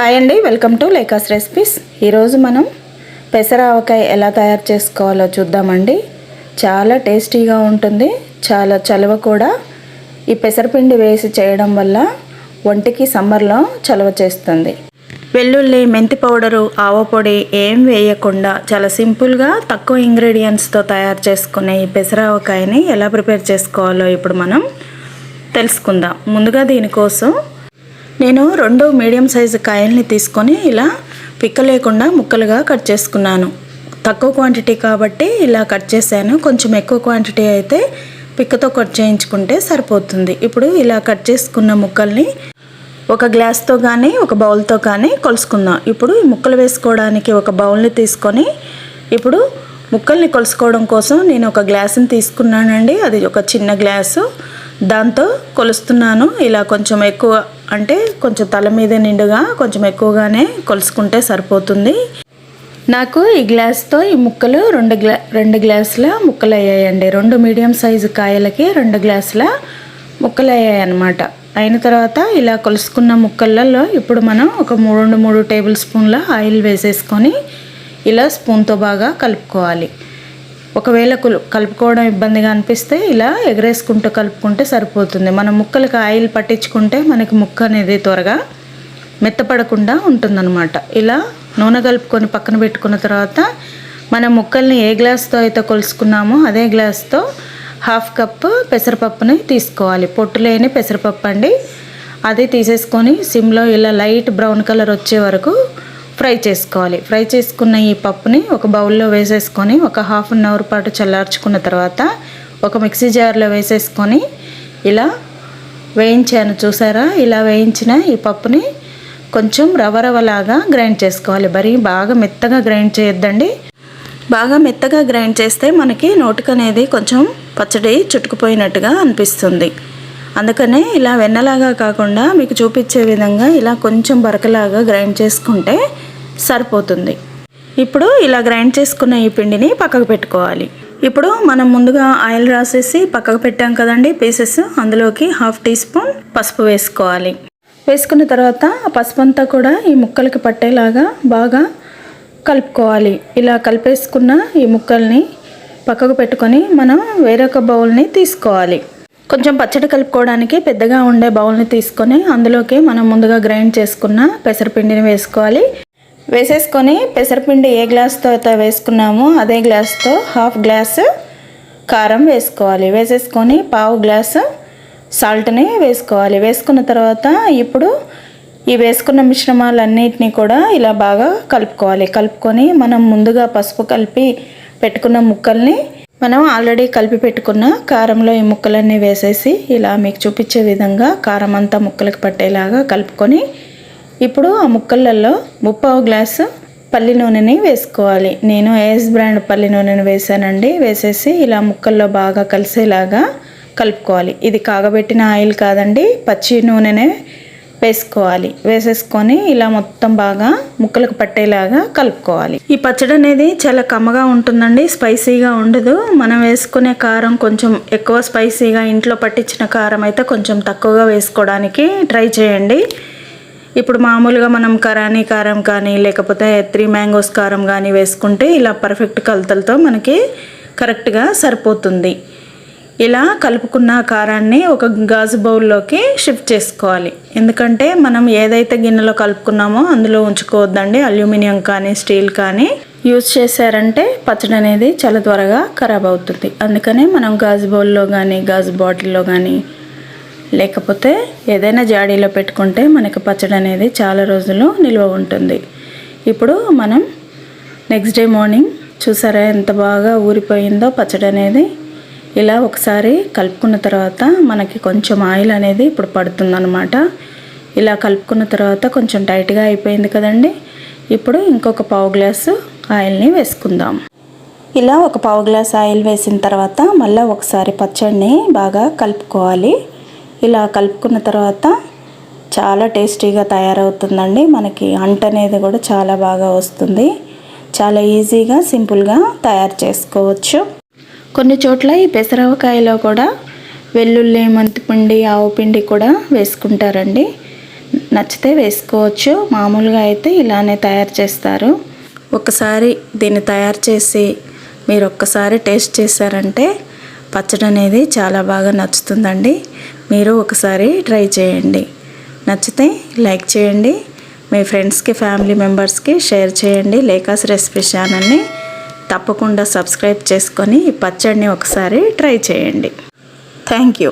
Hi అండి welcome to లేకాస్ recipes. ఈరోజు మనం పెసర ఆవకాయ ఎలా తయారు చేసుకోవాలో చూద్దామండి. చాలా టేస్టీగా ఉంటుంది చాలా చలవ కూడా. ఈ పెసరపిండి వేసి చేయడం వల్ల ఒంటికి సమ్మర్లో చలవ చేస్తుంది. వెల్లుల్లి మెంతి పౌడరు ఆవ పొడి ఏం వేయకుండా చాలా సింపుల్గా తక్కువ ఇంగ్రీడియంట్స్తో తయారు చేసుకునే ఈ పెసర ఆవకాయని ఎలా ప్రిపేర్ చేసుకోవాలో ఇప్పుడు మనం తెలుసుకుందాం. ముందుగా దీనికోసం నేను రెండు మీడియం సైజు కాయల్ని తీసుకొని ఇలా పిక్క లేకుండా ముక్కలుగా కట్ చేసుకున్నాను. తక్కువ క్వాంటిటీ కాబట్టి ఇలా కట్ చేశాను. కొంచెం ఎక్కువ క్వాంటిటీ అయితే పిక్కతో కట్ చేయించుకుంటే సరిపోతుంది. ఇప్పుడు ఇలా కట్ చేసుకున్న ముక్కల్ని ఒక గ్లాస్తో కానీ ఒక బౌల్తో కానీ కొలుసుకుందాం. ఇప్పుడు ఈ ముక్కలు వేసుకోవడానికి ఒక బౌల్ని తీసుకొని ఇప్పుడు ముక్కల్ని కొలుసుకోవడం కోసం నేను ఒక గ్లాసుని తీసుకున్నానండి. అది ఒక చిన్న గ్లాసు. దాంతో కొలుస్తున్నాను. ఇలా కొంచెం ఎక్కువ అంటే కొంచెం తల మీద నిండుగా కొంచెం ఎక్కువగానే కొలుసుకుంటే సరిపోతుంది. నాకు ఈ గ్లాస్తో ఈ ముక్కలు రెండు గ్లా రెండు గ్లాసుల ముక్కలు అయ్యాయండి రెండు మీడియం సైజు కాయలకి రెండు గ్లాసుల ముక్కలు అయ్యాయి అన్నమాట అయిన తర్వాత ఇలా కొలుసుకున్న ముక్కలలో ఇప్పుడు మనం ఒక మూడు మూడు టేబుల్ స్పూన్ల ఆయిల్ వేసేసుకొని ఇలా స్పూన్తో బాగా కలుపుకోవాలి. ఒకవేళ కలుపుకోవడం ఇబ్బందిగా అనిపిస్తే ఇలా ఎగరేసుకుంటూ కలుపుకుంటే సరిపోతుంది. మనం ముక్కలకి ఆయిల్ పట్టించుకుంటే మనకి ముక్క అనేది త్వరగా మెత్తపడకుండా ఉంటుందన్నమాట. ఇలా నూనె కలుపుకొని పక్కన పెట్టుకున్న తర్వాత మనం ముక్కల్ని ఏ గ్లాస్తో అయితే కొలుసుకున్నామో అదే గ్లాస్తో హాఫ్ కప్ పెసరపప్పుని తీసుకోవాలి. పొట్టు లేని పెసరపప్పు అండి. అది తీసేసుకొని సిమ్లో ఇలా లైట్ బ్రౌన్ కలర్ వచ్చే వరకు ఫ్రై చేసుకోవాలి. ఫ్రై చేసుకున్న ఈ పప్పుని ఒక బౌల్లో వేసేసుకొని ఒక హాఫ్ అన్ అవర్ పాటు చల్లార్చుకున్న తర్వాత ఒక మిక్సీ జార్లో వేసేసుకొని ఇలా వేయించాను. చూసారా? ఇలా వేయించిన ఈ పప్పుని కొంచెం రవ రవలాగా గ్రైండ్ చేసుకోవాలి. మరి బాగా మెత్తగా గ్రైండ్ చేయొద్దండి. బాగా మెత్తగా గ్రైండ్ చేస్తే మనకి నోటికి అనేది కొంచెం పచ్చడి చుట్టుకుపోయినట్టుగా అనిపిస్తుంది. అందుకనే ఇలా వెన్నలాగా కాకుండా మీకు చూపించే విధంగా ఇలా కొంచెం బరకలాగా గ్రైండ్ చేసుకుంటే సరిపోతుంది. ఇప్పుడు ఇలా గ్రైండ్ చేసుకున్న ఈ పిండిని పక్కకు పెట్టుకోవాలి. ఇప్పుడు మనం ముందుగా ఆయిల్ రాసేసి పక్కకు పెట్టాం కదండి పీసెస్. అందులోకి హాఫ్ టీ స్పూన్ పసుపు వేసుకోవాలి. వేసుకున్న తర్వాత ఆ పసుపు అంతా కూడా ఈ ముక్కలకి పట్టేలాగా బాగా కలుపుకోవాలి. ఇలా కలిపేసుకున్న ఈ ముక్కల్ని పక్కకు పెట్టుకొని మనం వేరొక బౌల్ని తీసుకోవాలి. కొంచెం పచ్చడి కలుపుకోవడానికి పెద్దగా ఉండే బౌల్ని తీసుకొని అందులోకి మనం ముందుగా గ్రైండ్ చేసుకున్న పెసరపిండిని వేసుకోవాలి. వేసేసుకొని పెసరపిండి ఏ గ్లాస్తో అయితే వేసుకున్నామో అదే గ్లాస్తో హాఫ్ గ్లాస్ కారం వేసుకోవాలి. వేసేసుకొని పావు గ్లాసు సాల్ట్ని వేసుకోవాలి. వేసుకున్న తర్వాత ఇప్పుడు ఈ వేసుకున్న మిశ్రమాలన్నిటినీ కూడా ఇలా బాగా కలుపుకోవాలి. కలుపుకొని మనం ముందుగా పసుపు కలిపి పెట్టుకున్న ముక్కల్ని మనం ఆల్రెడీ కలిపి పెట్టుకున్న కారంలో ఈ ముక్కలన్నీ వేసేసి ఇలా మీకు చూపించే విధంగా కారం అంతా ముక్కలకు పట్టేలాగా కలుపుకొని ఇప్పుడు ఆ ముక్కలలో ముప్పావు గ్లాసు పల్లి నూనెని వేసుకోవాలి. నేను ఏఎస్ బ్రాండ్ పల్లి నూనెని వేసానండి. వేసేసి ఇలా ముక్కల్లో బాగా కలిసేలాగా కలుపుకోవాలి. ఇది కాగబెట్టిన ఆయిల్ కాదండి పచ్చి నూనెనే వేసుకోవాలి. వేసేసుకొని ఇలా మొత్తం బాగా ముక్కలకు పట్టేలాగా కలుపుకోవాలి. ఈ పచ్చడి అనేది చాలా కమ్మగా ఉంటుందండి స్పైసీగా ఉండదు. మనం వేసుకునే కారం కొంచెం ఎక్కువ స్పైసీగా ఇంట్లో పట్టించిన కారం అయితే కొంచెం తక్కువగా వేసుకోవడానికి ట్రై చేయండి. ఇప్పుడు మామూలుగా మనం కరానీ కారం కానీ లేకపోతే త్రీ మ్యాంగోస్ కారం కానీ వేసుకుంటే ఇలా పర్ఫెక్ట్ కలతలతో మనకి కరెక్ట్గా సరిపోతుంది. ఇలా కలుపుకున్న కారాన్ని ఒక గాజు బౌల్లోకి షిఫ్ట్ చేసుకోవాలి. ఎందుకంటే మనం ఏదైతే గిన్నెలో కలుపుకున్నామో అందులో ఉంచుకోవద్దండి. అల్యూమినియం కానీ స్టీల్ కానీ యూజ్ చేశారంటే పచ్చడి అనేది చాలా త్వరగా ఖరాబ్ అవుతుంది. అందుకనే మనం గాజు బౌల్లో కానీ గాజు బాటిల్లో కానీ లేకపోతే ఏదైనా జాడీలో పెట్టుకుంటే మనకి పచ్చడి అనేది చాలా రోజులు నిల్వ ఉంటుంది. ఇప్పుడు మనం నెక్స్ట్ డే మార్నింగ్ చూసారా ఎంత బాగా ఊరిపోయిందో పచ్చడి అనేది. ఇలా ఒకసారి కలుపుకున్న తర్వాత మనకి కొంచెం ఆయిల్ అనేది ఇప్పుడు పడుతుందనమాట ఇలా కలుపుకున్న తర్వాత కొంచెం టైట్గా అయిపోయింది కదండి. ఇప్పుడు ఇంకొక పావు గ్లాసు ఆయిల్ని వేసుకుందాం. ఇలా ఒక పావు గ్లాస్ ఆయిల్ వేసిన తర్వాత మళ్ళీ ఒకసారి పచ్చడిని బాగా కలుపుకోవాలి. ఇలా కలుపుకున్న తర్వాత చాలా టేస్టీగా తయారవుతుందండి. మనకి అంట అనేది కూడా చాలా బాగా వస్తుంది. చాలా ఈజీగా సింపుల్గా తయారు చేసుకోవచ్చు. కొన్ని చోట్ల ఈ పెసరవకాయలో కూడా వెల్లుల్లి మెంతిపిండి ఆవు పిండి కూడా వేసుకుంటారండి. నచ్చితే వేసుకోవచ్చు. మామూలుగా అయితే ఇలానే తయారు చేస్తారు. ఒకసారి దీన్ని తయారు చేసి మీరు ఒక్కసారి టేస్ట్ చేశారంటే పచ్చడి అనేది చాలా బాగా నచ్చుతుందండి. మీరు ఒకసారి ట్రై చేయండి. నచ్చితే లైక్ చేయండి. మీ ఫ్రెండ్స్కి ఫ్యామిలీ మెంబర్స్కి షేర్ చేయండి. లేకాస్ రెసిపీ ఛానల్ని తప్పకుండా సబ్స్క్రైబ్ చేసుకొని ఈ పచ్చడిని ఒకసారి ట్రై చేయండి. Thank you.